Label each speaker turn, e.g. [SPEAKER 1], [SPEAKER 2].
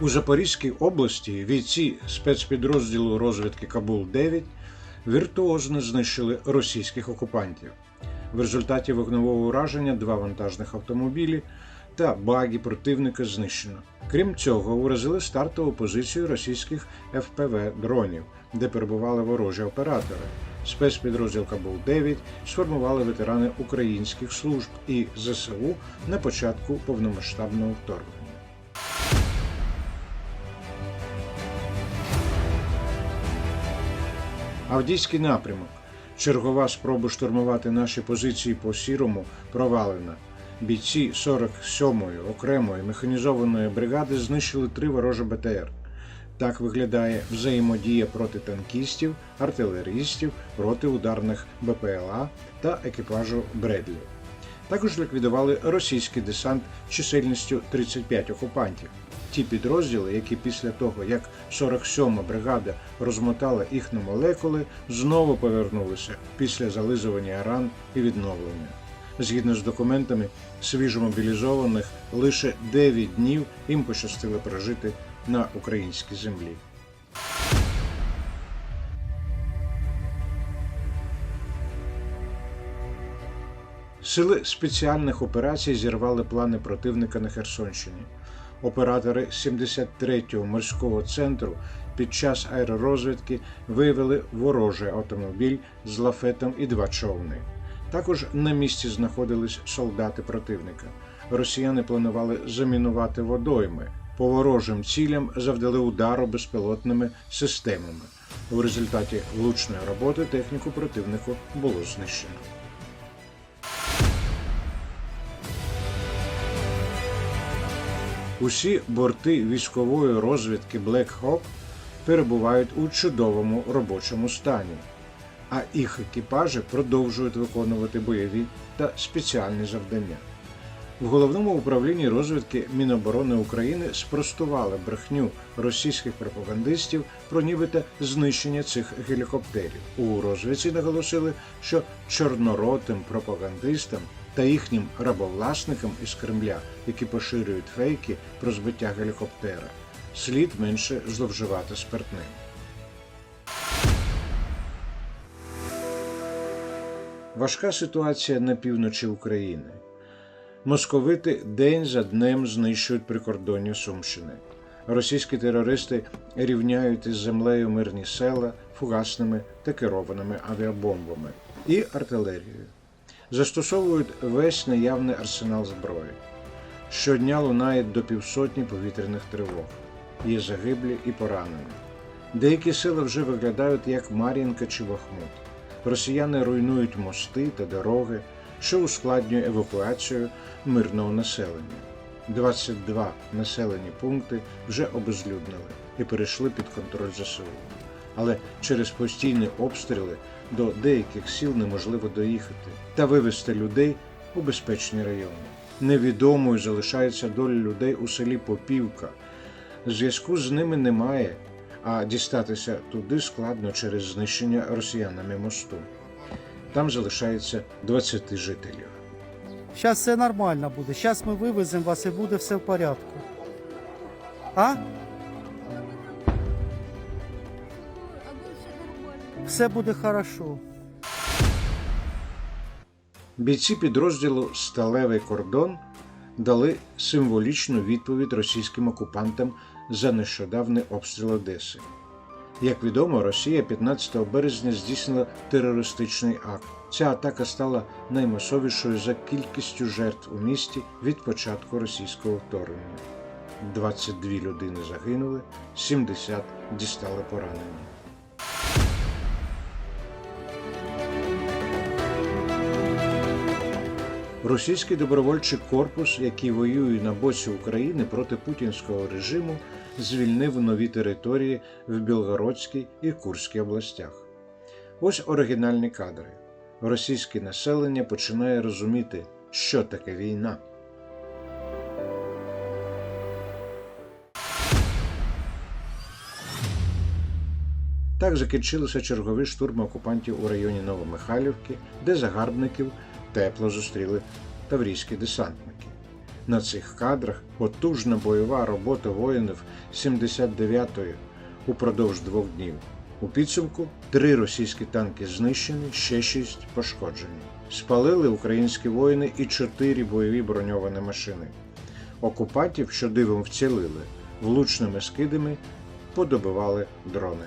[SPEAKER 1] У Запорізькій області бійці спецпідрозділу розвідки Кабул-9 віртуозно знищили російських окупантів. В результаті вогневого ураження два вантажних автомобілі та баги противника знищено. Крім цього, уразили стартову позицію російських ФПВ дронів, де перебували ворожі оператори. Спецпідрозділ Кабул-9 сформували ветерани українських служб і ЗСУ на початку повномасштабного вторгнення. Авдійський напрямок. Чергова спроба штурмувати наші позиції по сірому провалена. Бійці 47-ї окремої механізованої бригади знищили три ворожі БТР. Так виглядає взаємодія проти танкістів, артилерістів, проти ударних БПЛА та екіпажу Бредлі. Також ліквідували російський десант чисельністю 35 окупантів. Ті підрозділи, які після того, як 47-ма бригада розмотала їх на молекули, знову повернулися після зализування ран і відновлення. Згідно з документами свіжомобілізованих, лише 9 днів їм пощастило прожити на українській землі. Сили спеціальних операцій зірвали плани противника на Херсонщині. Оператори 73-го морського центру під час аеророзвідки виявили ворожий автомобіль з лафетом і два човни. Також на місці знаходились солдати противника. Росіяни планували замінувати водойми. По ворожим цілям завдали удару безпілотними системами. У результаті влучної роботи техніку противнику було знищено. Усі борти військової розвідки Black Hawk перебувають у чудовому робочому стані, а їх екіпажі продовжують виконувати бойові та спеціальні завдання. В головному управлінні розвідки Міноборони України спростували брехню російських пропагандистів про нібито знищення цих гелікоптерів. У розвідці наголосили, що чорноротим пропагандистам та їхнім рабовласникам із Кремля, які поширюють фейки про збиття гелікоптера, слід менше зловживати спиртним. Важка ситуація на півночі України. Московити день за днем знищують прикордонні Сумщини. Російські терористи рівняють із землею мирні села фугасними та керованими авіабомбами і артилерією. Застосовують весь наявний арсенал зброї. Щодня лунає до півсотні повітряних тривог. Є загиблі і поранені. Деякі села вже виглядають як Мар'їнка чи Бахмут. Росіяни руйнують мости та дороги, що ускладнює евакуацію мирного населення. 22 населені пункти вже обезлюднили і перейшли під контроль ЗСУ. Але через постійні обстріли до деяких сіл неможливо доїхати та вивезти людей у безпечні райони. Невідомою залишається доля людей у селі Попівка. Зв'язку з ними немає, а дістатися туди складно через знищення росіянами мосту. Там залишається 20 жителів.
[SPEAKER 2] Зараз все нормально буде. Зараз ми вивеземо вас і буде все в порядку. А? Все буде хорошо.
[SPEAKER 1] Бійці підрозділу Сталевий кордон дали символічну відповідь російським окупантам за нещодавний обстріл Одеси. Як відомо, Росія 15 березня здійснила терористичний акт. Ця атака стала наймасовішою за кількістю жертв у місті від початку російського вторгнення. 22 людини загинули, 70 дістали поранення. Російський добровольчий корпус, який воює на боці України проти путінського режиму, звільнив нові території в Білгородській і Курській областях. Ось оригінальні кадри. Російське населення починає розуміти, що таке війна. Так закінчилися чергові штурми окупантів у районі Новомихайлівки, де загарбників тепло зустріли таврійські десантники. На цих кадрах потужна бойова робота воїнів 79-ї упродовж двох днів. У підсумку три російські танки знищені, ще шість пошкоджені. Спалили українські воїни і чотири бойові броньовані машини. Окупантів, що дивом вцілили, влучними скидами подобивали дрони.